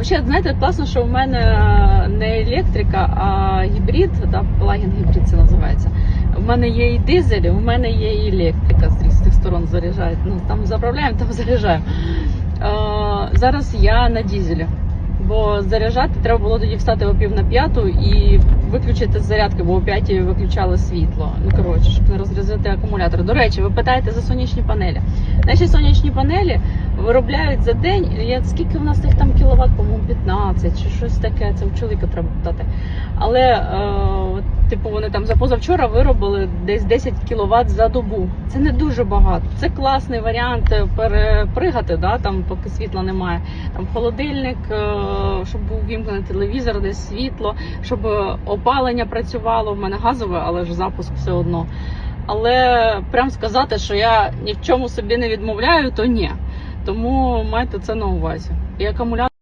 Взагалі, знаєте, класно, що в мене не електрика, а гібрид, да, плагін гібрид це називається. У мене є і дизель, у мене є і електрика з різних сторон заряджають. Ну там заправляємо, там заряджаємо. Зараз я на дізелі. Бо заряджати треба було тоді встати о пів на п'яту і виключити зарядки, бо о п'ятій виключали світло. Ну коротше, щоб не розрядити акумулятор. До речі, ви питаєте за сонячні панелі. Наші сонячні панелі виробляють за день. Я скільки в нас їх там кіловат, по-моєму, 15 чи щось таке. Це у чоловіка треба питати. Але е, типу вони там за позавчора виробили десь 10 кВт за добу. Це не дуже багато. Це класний варіант е, перепригати, да, там поки світла немає. Там холодильник, е, щоб був вімкнений телевізор, десь світло, щоб е, опалення працювало. В мене газове, але ж запуск все одно. Але прям сказати, що я ні в чому собі не відмовляю, то ні. Тому майте це на увазі. І акумулятор.